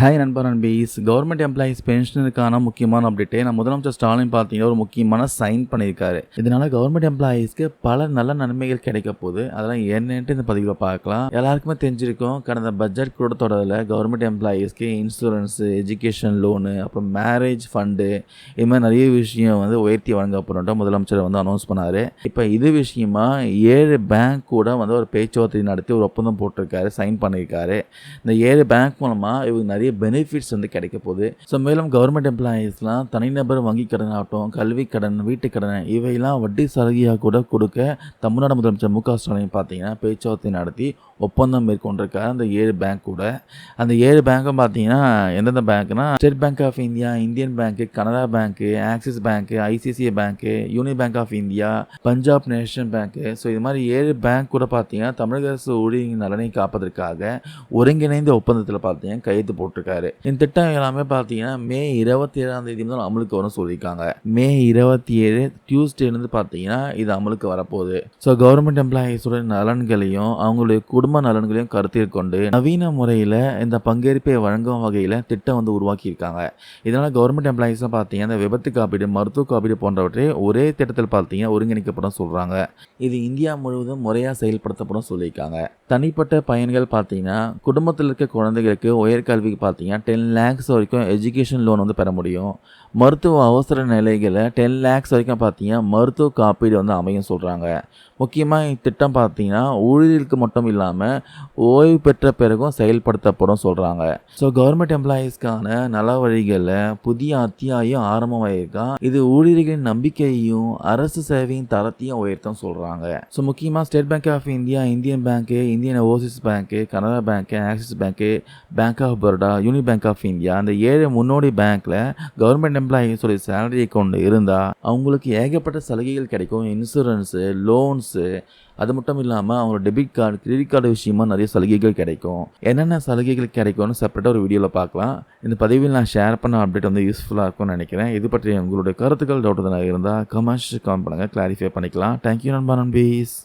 Hi நண்பர் நண்பீஸ் government employees பென்ஷனுக்கான முக்கியமான அப்டேட்டே நான் முதலமைச்சர் ஸ்டாலின் பார்த்தீங்கன்னா ஒரு முக்கியமான சைன் பண்ணியிருக்காரு. இதனால கவர்மெண்ட் எம்ப்ளாயீஸ்க்கு பல நல்ல நன்மைகள் கிடைக்க போகுது. அதெல்லாம் என்னன்ட்டு இந்த பதிவில் பார்க்கலாம். எல்லாருக்குமே தெரிஞ்சிருக்கும். கடந்த பட்ஜெட் கூட்டத்தொடரில் கவர்மெண்ட் எம்ப்ளாயீஸ்க்கு இன்சூரன்ஸு எஜுகேஷன் லோனு அப்புறம் மேரேஜ் ஃபண்டு இது மாதிரி நிறைய விஷயம் வந்து உயர்த்தி வழங்க முதலமைச்சர் வந்து அனௌன்ஸ் பண்ணார். இப்போ இது விஷயமா ஏழு பேங்க் கூட வந்து ஒரு பேச்சுவார்த்தை நடத்தி ஒரு ஒப்பந்தம் போட்டிருக்காரு சைன் பண்ணியிருக்காரு. இந்த ஏழு பேங்க் மூலமாக இவங்க நிறைய பெனிஃபிட்ஸ் வந்து கிடைக்க போகுது. ஸோ மேலும் கவர்மெண்ட் எம்ப்ளாயீஸ்லாம் தனிநபர் வங்கி கடன் ஆகட்டும் கல்வி கடன் வீட்டு கடன் இவையெல்லாம் வட்டி சலுகையாக கூட கொடுக்க தமிழ்நாடு முதலமைச்சர் மு க ஸ்டாலின் பார்த்தீங்கன்னா பேச்சுவார்த்தை நடத்தி ஒப்பந்தம் மேற்கொண்டிருக்காரு அந்த ஏழு பேங்க் கூட. அந்த ஏழு பேங்க்கும் பார்த்தீங்கன்னா எந்தெந்த பேங்க்னா State Bank of India Indian Bank Canara Bank Axis Bank ICICI Bank Union Bank of India Punjab National Bank so இது மாதிரி ஏழு பேங்க் கூட பார்த்தீங்கன்னா தமிழக அரசு ஊழியர் நலனை காப்பதற்காக ஒருங்கிணைந்த ஒப்பந்தத்தில் பார்த்தீங்கன்னா கையெழுத்து போட்டிருக்காரு. இந்த திட்டம் எல்லாமே பார்த்தீங்கன்னா மே இருபத்தி ஏழாம் தேதி முதல் அமலுக்கு வரும் சொல்லியிருக்காங்க. மே இருபத்தி ஏழு டியூஸ்டேலேருந்து பார்த்தீங்கன்னா இது அமலுக்கு வரப்போகுது. ஸோ கவர்மெண்ட் எம்ப்ளாயீஸோட நலன்களையும் அவங்களுடைய குடும்ப நலன்களையும் கருத்தில் கொண்டு நவீன முறையில் இந்த பங்கேற்பை வழங்கும் வகையில் திட்டம் வந்து உருவாக்கியிருக்காங்க. இதனால் கவர்மெண்ட் எம்ப்ளாயீஸாக பார்த்தீங்கன்னா இந்த விபத்து காப்பீடு மருத்துவ காப்பீடு போன்றவற்றை ஒரே திட்டத்தில் பார்த்தீங்கன்னா ஒருங்கிணைக்கப்படும் சொல்கிறாங்க இது இந்தியா முழுவதும் முறையாக செயல்படுத்தப்படும் சொல்லியிருக்காங்க. தனிப்பட்ட பயன்கள் பார்த்தீங்கன்னா குடும்பத்தில் இருக்க குழந்தைகளுக்கு உயர்கல்விக்கு பார்த்தீங்கன்னா டென் லேக்ஸ் வரைக்கும் எஜுகேஷன் லோன் வந்து பெற முடியும். மருத்துவ அவசர நிலைகளை டென் லேக்ஸ் வரைக்கும் பார்த்தீங்கன்னா மருத்துவ காப்பீடு வந்து அமையும் சொல்கிறாங்க முக்கியமாக இத்திட்டம் பார்த்தீங்கன்னா ஊழியர்களுக்கு மட்டும் இல்லாமல் ஓய்வு பெற்ற பிறகும் செயல்படுத்தப்படும் சொல்கிறாங்க ஸோ கவர்மெண்ட் எம்ப்ளாயீஸ்க்கான நல வழிகளில் புதிய அத்தியாயம் ஆரம்பமாயிருக்கா? இது ஊழியர்களின் நம்பிக்கையையும் அரசு சேவையின் தரத்தையும் உயர்த்தும் சொல்கிறாங்க ஸோ முக்கியமாக State Bank of India Indian Bank Indian Overseas Bank Canara Bank Axis Bank Bank of Baroda Union Bank of India அந்த ஏழு முன்னோடி பேங்க்கில் கவர்மெண்ட் எம்ப்ளாயீஸோடைய சேலரி அக்கௌண்ட் இருந்தால் அவங்களுக்கு ஏகப்பட்ட சலுகைகள் கிடைக்கும். இன்சூரன்ஸு லோன்ஸு அது மட்டும் இல்லாமல் அவங்களோட டெபிட் கார்டு கிரெடிட் கார்டு விஷயமா நிறைய சலுகைகள் கிடைக்கும். என்னென்ன சலுகைகள் கிடைக்கும்னு செப்பரேட்டாக ஒரு வீடியோவில் பார்க்கலாம். இந்த பதிவில் நான் ஷேர் பண்ண அப்டேட் வந்து யூஸ்ஃபுல்லாக இருக்கும்னு நினைக்கிறேன். இது பற்றி உங்களுடைய கருத்துக்கள் டவுட் இருந்தால் கமெண்ட்ஸ் கமெண்ட் பண்ணுங்கள் கிளாரிஃபை பண்ணிக்கலாம். தேங்க்யூ நண்பா நண்பீஸ்.